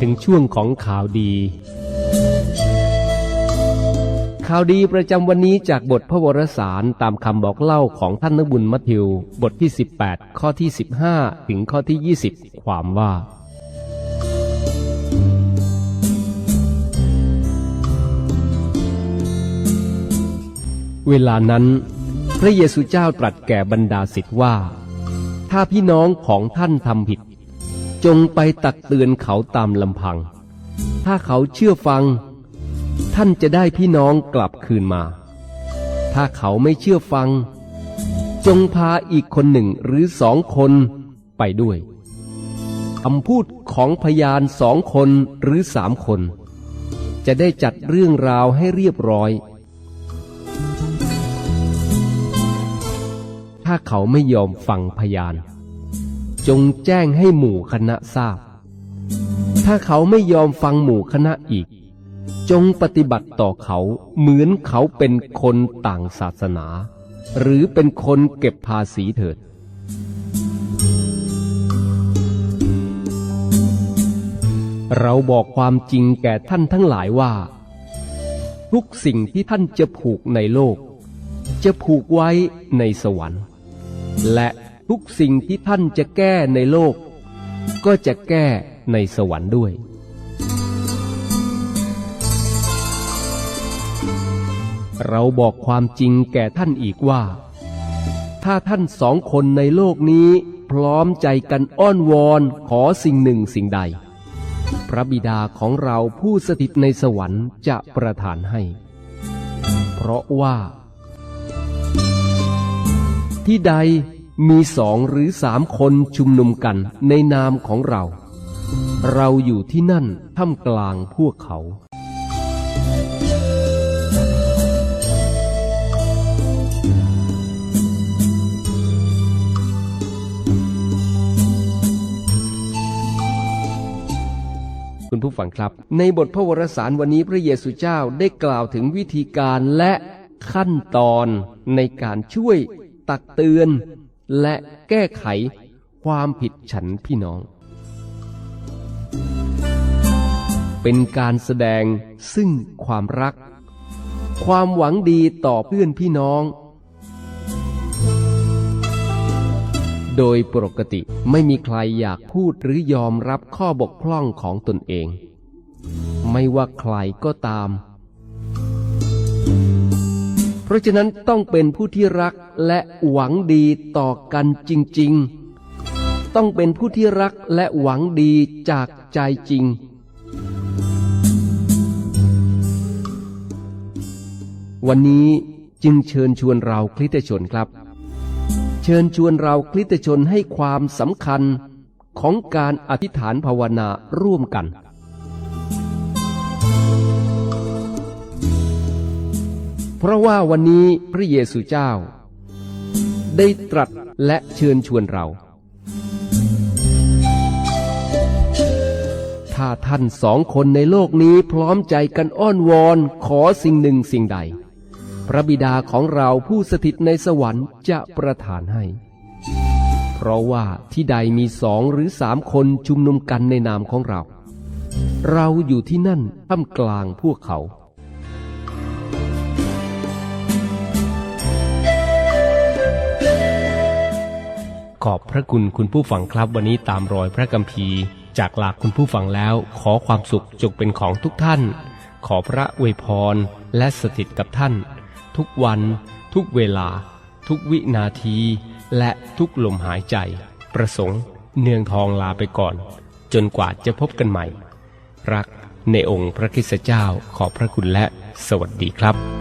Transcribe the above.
ถึงช่วงของข่าวดี ข่าวดีประจำวันนี้จากบทพระวรสารตามคำบอกเล่าของท่านนบุญมัทธิว บทที่ 18 ข้อที่ 15 ถึงข้อที่ 20 ความว่า เวลานั้น พระเยซูเจ้าตรัสแก่บรรดาศิษย์ว่า ถ้าพี่น้องของท่านทำผิด จงไปตักเตือนเขาตามลำพัง ถ้าเขาเชื่อฟัง ท่านจะได้พี่น้องกลับคืนมา ถ้าเขาไม่เชื่อฟัง จงพาอีกคนหนึ่งหรือสองคนไปด้วยคำพูดของพยานสองคนหรือสามคน จะได้จัดเรื่องราวให้เรียบร้อย ถ้าเขาไม่ยอมฟังพยาน จงแจ้งให้หมู่คณะทราบ ถ้าเขาไม่ยอมฟังหมู่คณะอีก จงปฏิบัติต่อเขาเหมือนเขาเป็นคนต่างศาสนา หรือเป็นคนเก็บภาษีเถิด เราบอกความจริงแก่ท่านทั้งหลายว่า ทุกสิ่งที่ท่านจะผูกในโลก จะผูกไว้ในสวรรค์ และ ทุกสิ่งที่ท่านจะแก้ในโลก ก็จะแก้ในสวรรค์ด้วย เราบอกความจริงแก่ท่านอีกว่า ถ้าท่านสองคนในโลกนี้พร้อมใจกันอ้อนวอนขอสิ่งหนึ่งสิ่งใด พระบิดาของเราผู้สถิตในสวรรค์จะประทานให้ เพราะว่า ที่ใด มีสองหรือสามคนชุมนุมกันในนามของเรา เราอยู่ที่นั่นท่ามกลางพวกเขา คุณผู้ฟังครับ ในบทพระวรสารวันนี้พระเยซูเจ้าได้กล่าวถึงวิธีการและขั้นตอนในการช่วยตักเตือน และแก้ไขความผิดฉันพี่น้อง เป็นการแสดงซึ่งความรัก ความหวังดีต่อเพื่อนพี่น้อง โดยปกติไม่มีใครอยากพูดหรือยอมรับข้อบกพร่องของตนเอง ไม่ว่าใครก็ตาม เพราะฉะนั้นต้องเป็นผู้ที่รักและหวังดีต่อกันจริง ๆ ต้องเป็นผู้ที่รักและหวังดีจากใจจริง วันนี้จึงเชิญชวนเราคริตชนครับ เชิญชวนเราคริตชนให้ความสำคัญของการอธิษฐานภาวนาร่วมกัน เพราะว่าวันนี้พระเยซูเจ้า ได้ตรัสและเชิญชวนเรา ถ้าท่านสองคนในโลกนี้พร้อมใจกันอ้อนวอนขอสิ่งหนึ่งสิ่งใด พระบิดาของเราผู้สถิตในสวรรค์จะประทานให้ เพราะว่าที่ใดมีสองหรือสามคนชุมนุมกันในนามของเรา เราอยู่ที่นั่นท่ามกลางพวกเขา อบพระคุณคุณผู้ฟังครับ วันนี้ตามรอยพระกัมภีจากหลากคุณผู้ฟังแล้ว ขอความสุขจงเป็นของทุกท่าน ขอพระอวยพรและสถิตกับท่าน ทุกวัน ทุกเวลา ทุกวินาที และทุกลมหายใจ ประสงค์เนืองทองลาไปก่อน จนกว่าจะพบกันใหม่ รักในองค์พระคิสเจ้าขอบพระคุณและสวัสดีครับ